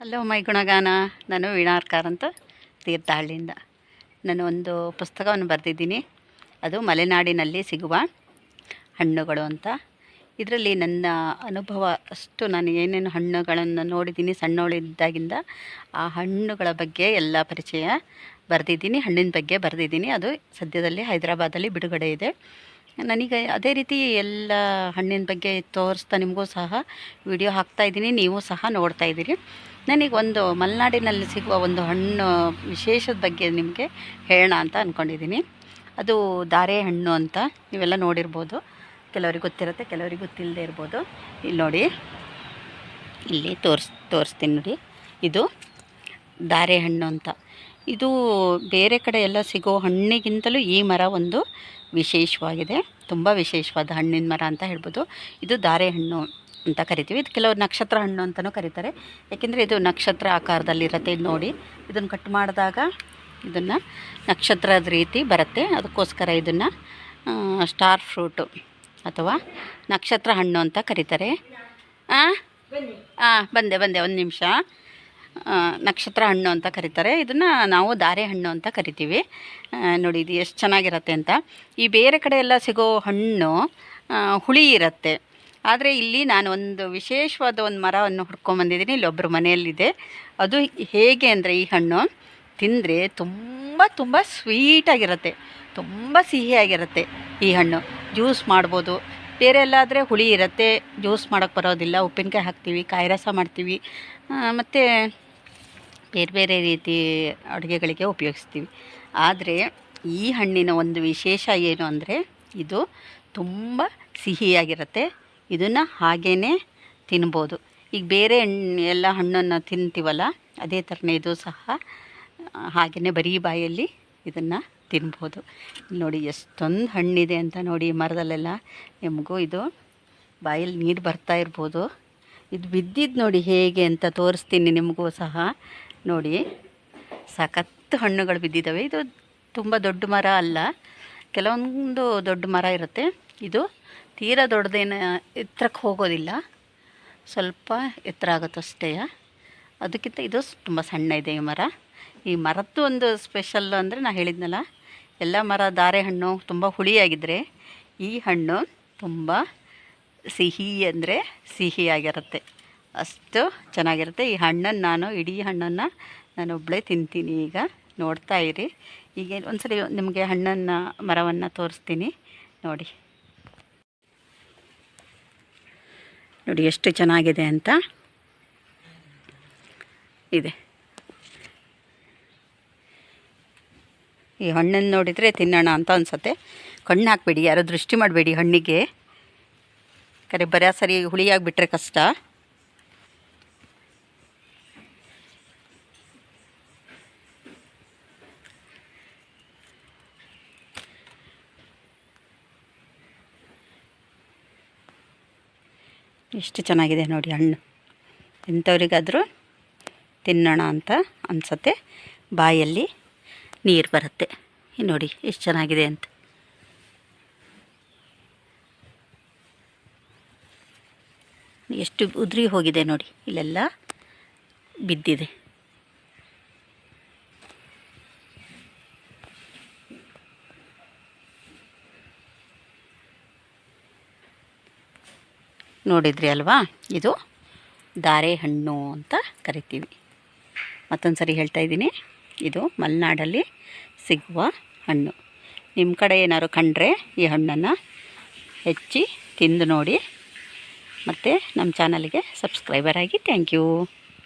Hello, ಮೈ ಗುಣಗಾನ. ನಾನು ವೀಣಾರ್ಕಾರ್ ಅಂತ, ತೀರ್ಥಹಳ್ಳಿಯಿಂದ. ನಾನು ಒಂದು ಪುಸ್ತಕವನ್ನು ಬರೆದಿದ್ದೀನಿ. ಅದು ಮಲೆನಾಡಿನಲ್ಲಿ ಸಿಗುವ ಹಣ್ಣುಗಳು ಅಂತ. ಇದರಲ್ಲಿ ನನ್ನ ಅನುಭವ ಅಷ್ಟು, ನಾನು ಏನೇನು ಹಣ್ಣುಗಳನ್ನು ನೋಡಿದ್ದೀನಿ ಸಣ್ಣವಳಿದ್ದಾಗಿಂದ, ಆ ಹಣ್ಣುಗಳ ಬಗ್ಗೆ ಎಲ್ಲ ಪರಿಚಯ ಬರೆದಿದ್ದೀನಿ, ಹಣ್ಣಿನ ಬಗ್ಗೆ ಬರೆದಿದ್ದೀನಿ. ಅದು ಸದ್ಯದಲ್ಲಿ ಹೈದರಾಬಾದಲ್ಲಿ ಬಿಡುಗಡೆ ಇದೆ. ನನಗೆ ಅದೇ ರೀತಿ ಎಲ್ಲ ಹಣ್ಣಿನ ಬಗ್ಗೆ ತೋರಿಸ್ತಾ ನಿಮಗೂ ಸಹ ವಿಡಿಯೋ ಹಾಕ್ತಾಯಿದ್ದೀನಿ ನೀವು ಸಹ ನೋಡ್ತಾ ಇದ್ದೀರಿ. ನನಗೆ ಒಂದು ಮಲೆನಾಡಿನಲ್ಲಿ ಸಿಗುವ ಒಂದು ಹಣ್ಣು ವಿಶೇಷದ ಬಗ್ಗೆ ನಿಮಗೆ ಹೇಳೋಣ ಅಂತ ಅಂದ್ಕೊಂಡಿದ್ದೀನಿ ಅದು ದಾರೆ ಹಣ್ಣು ಅಂತ ನೀವೆಲ್ಲ ನೋಡಿರ್ಬೋದು. ಕೆಲವ್ರಿಗೆ ಗೊತ್ತಿರುತ್ತೆ, ಕೆಲವ್ರಿಗೆ ಗೊತ್ತಿಲ್ಲದೆ ಇರ್ಬೋದು. ಇಲ್ಲಿ ನೋಡಿ, ಇಲ್ಲಿ ತೋರಿಸ್, ತೋರಿಸ್ತೀನಿ ನೋಡಿ. ಇದು ದಾರೆ ಹಣ್ಣು ಅಂತ. ಇದು ಬೇರೆ ಕಡೆ ಎಲ್ಲ ಸಿಗೋ ಹಣ್ಣಿಗಿಂತಲೂ ಈ ಮರ ಒಂದು ವಿಶೇಷವಾಗಿದೆ. ತುಂಬ ವಿಶೇಷವಾದ ಹಣ್ಣಿನ ಮರ ಅಂತ ಹೇಳ್ಬೋದು. ಇದು ದಾರೆ ಹಣ್ಣು. ಅಂತ ಕರಿತೀವಿ. ಇದು ಕೆಲವರು ನಕ್ಷತ್ರ ಹಣ್ಣು ಅಂತಲೂ ಕರೀತಾರೆ. ಯಾಕೆಂದರೆ ಇದು ನಕ್ಷತ್ರ ಆಕಾರದಲ್ಲಿರುತ್ತೆ ಇದು ನೋಡಿ. ಇದನ್ನು ಕಟ್ ಮಾಡಿದಾಗ ಇದನ್ನು ನಕ್ಷತ್ರದ ರೀತಿ ಬರುತ್ತೆ. ಅದಕ್ಕೋಸ್ಕರ ಇದನ್ನು ಸ್ಟಾರ್ ಫ್ರೂಟು ಅಥವಾ ನಕ್ಷತ್ರ ಹಣ್ಣು ಅಂತ ಕರೀತಾರೆ. ಹಾಂ ಹಾಂ ಬಂದೆ ಬಂದೆ, ಒಂದು ನಿಮಿಷ. ನಕ್ಷತ್ರ ಹಣ್ಣು ಅಂತ ಕರೀತಾರೆ. ಇದನ್ನು ನಾವು ದಾರೆ ಹಣ್ಣು ಅಂತ ಕರಿತೀವಿ. ನೋಡಿ, ಇದು ಎಷ್ಟು ಚೆನ್ನಾಗಿರುತ್ತೆ ಅಂತ. ಈ ಬೇರೆ ಕಡೆ ಎಲ್ಲ ಸಿಗೋ ಹಣ್ಣು ಹುಳಿ ಇರುತ್ತೆ. ಆದರೆ ಇಲ್ಲಿ ನಾನು ಒಂದು ವಿಶೇಷವಾದ ಒಂದು ಮರವನ್ನು ಹುಡ್ಕೊಂಬಂದಿದ್ದೀನಿ ಇಲ್ಲೊಬ್ಬರು ಮನೆಯಲ್ಲಿದೆ. ಅದು ಹೇಗೆ ಅಂದರೆ ಈ ಹಣ್ಣು ತಿಂದರೆ ತುಂಬ ತುಂಬ ಸ್ವೀಟಾಗಿರುತ್ತೆ ತುಂಬ ಸಿಹಿಯಾಗಿರುತ್ತೆ ಈ ಹಣ್ಣು. ಜ್ಯೂಸ್ ಮಾಡ್ಬೋದು. ಬೇರೆ ಎಲ್ಲಾದರೆ ಹುಳಿ ಇರುತ್ತೆ. ಜ್ಯೂಸ್ ಮಾಡೋಕ್ಕೆ ಬರೋದಿಲ್ಲ. ಉಪ್ಪಿನಕಾಯಿ ಹಾಕ್ತೀವಿ, ಕಾಯಿ ರಸ ಮಾಡ್ತೀವಿ. ಮತ್ತು ಬೇರೆ ಬೇರೆ ರೀತಿ ಅಡುಗೆಗಳಿಗೆ ಉಪಯೋಗಿಸ್ತೀವಿ. ಆದರೆ ಈ ಹಣ್ಣಿನ ಒಂದು ವಿಶೇಷ ಏನು ಅಂದರೆ ಇದು ತುಂಬ ಸಿಹಿಯಾಗಿರುತ್ತೆ ಇದನ್ನು ಹಾಗೇ ತಿನ್ಬೋದು. ಈಗ ಬೇರೆ ಹಣ್ಣು ಎಲ್ಲ ಹಣ್ಣನ್ನು ತಿಂತೀವಲ್ಲ, ಅದೇ ಥರನೇ ಇದು ಸಹ ಹಾಗೆಯೇ ಬರೀ ಬಾಯಲ್ಲಿ ಇದನ್ನು ತಿನ್ಬೋದು. ನೋಡಿ ಎಷ್ಟೊಂದು ಹಣ್ಣಿದೆ ಅಂತ ನೋಡಿ ಮರದಲ್ಲೆಲ್ಲ. ನಿಮಗೂ ಇದು ಬಾಯಲ್ಲಿ ನೀರು ಬರ್ತಾ ಇರ್ಬೋದು. ಇದು ಬಿದ್ದಿದ್ದು ನೋಡಿ ಹೇಗೆ ಅಂತ ತೋರಿಸ್ತೀನಿ ನಿಮಗೂ ಸಹ. ನೋಡಿ, ಸಖತ್ತು ಹಣ್ಣುಗಳು ಬಿದ್ದಿದ್ದಾವೆ ಇದು ತುಂಬ ದೊಡ್ಡ ಮರ ಅಲ್ಲ. ಕೆಲವೊಂದು ದೊಡ್ಡ ಮರ ಇರುತ್ತೆ. ಇದು ತೀರಾ ದೊಡ್ಡದೇನು ಎತ್ತರಕ್ಕೆ ಹೋಗೋದಿಲ್ಲ. ಸ್ವಲ್ಪ ಎತ್ತರ ಆಗುತ್ತಷ್ಟೇ. ಅದಕ್ಕಿಂತ ಇದು ತುಂಬ ಸಣ್ಣ ಇದೆ ಈ ಮರ. ಈ ಮರದ್ದು ಒಂದು ಸ್ಪೆಷಲ್ ಅಂದರೆ ನಾನು ಹೇಳಿದ್ನಲ್ಲ, ಎಲ್ಲ ಮರ ದಾರೆ ಹಣ್ಣು ತುಂಬ ಹುಳಿಯಾಗಿದ್ದರೆ ಈ ಹಣ್ಣು ತುಂಬ ಸಿಹಿ ಅಂದರೆ ಸಿಹಿಯಾಗಿರುತ್ತೆ ಅಷ್ಟು ಚೆನ್ನಾಗಿರುತ್ತೆ. ಈ ಹಣ್ಣನ್ನು ನಾನು, ಇಡೀ ಹಣ್ಣನ್ನು ನಾನು ಒಬ್ಬಳೇ ತಿಂತೀನಿ ಈಗ. ನೋಡ್ತಾ ಇರಿ. ಈಗ ಸಲ ನಿಮಗೆ ಹಣ್ಣನ್ನು, ಮರವನ್ನು ತೋರಿಸ್ತೀನಿ. ನೋಡಿ. ನೋಡಿ ಎಷ್ಟು ಚೆನ್ನಾಗಿದೆ ಅಂತ. ಇದೆ. ಈ ಹಣ್ಣನ್ನು ನೋಡಿದರೆ ತಿನ್ನೋಣ ಅಂತ ಅನಿಸುತ್ತೆ. ಕಣ್ಣು ಹಾಕಬೇಡಿ, ಯಾರೋ ದೃಷ್ಟಿ ಮಾಡಬೇಡಿ ಹಣ್ಣಿಗೆ. ಕರೆ, ಬರೀ ಸರಿ ಹುಳಿಯಾಗಿಬಿಟ್ರೆ ಕಷ್ಟ. ಎಷ್ಟು ಚೆನ್ನಾಗಿದೆ ನೋಡಿ ಹಣ್ಣು. ಎಂಥವ್ರಿಗಾದರೂ ತಿನ್ನೋಣ ಅಂತ ಅನಿಸತ್ತೆ. ಬಾಯಲ್ಲಿ ನೀರು ಬರುತ್ತೆ. ನೋಡಿ ಎಷ್ಟು ಚೆನ್ನಾಗಿದೆ ಅಂತ. ಎಷ್ಟು ಉದುರಿ ಹೋಗಿದೆ ನೋಡಿ. ಇಲ್ಲೆಲ್ಲ ಬಿದ್ದಿದೆ. ನೋಡಿದ್ರಿ ಅಲ್ವಾ? ಇದು ದಾರೆ ಹಣ್ಣು ಅಂತ ಕರಿತೀವಿ. ಮತ್ತೊಂದು ಸರಿ ಹೇಳ್ತಾ ಇದ್ದೀನಿ. ಇದು ಮಲೆನಾಡಲ್ಲಿ ಸಿಗುವ ಹಣ್ಣು. ನಿಮ್ಮ ಕಡೆ ಏನಾದ್ರು ಕಂಡ್ರೆ ಈ ಹಣ್ಣನ್ನು ಹೆಚ್ಚಿ ತಿಂದು ನೋಡಿ. ಮತ್ತು ನಮ್ಮ ಚಾನಲ್ಗೆ ಸಬ್ಸ್ಕ್ರೈಬರ್ ಆಗಿ ಥ್ಯಾಂಕ್ ಯು.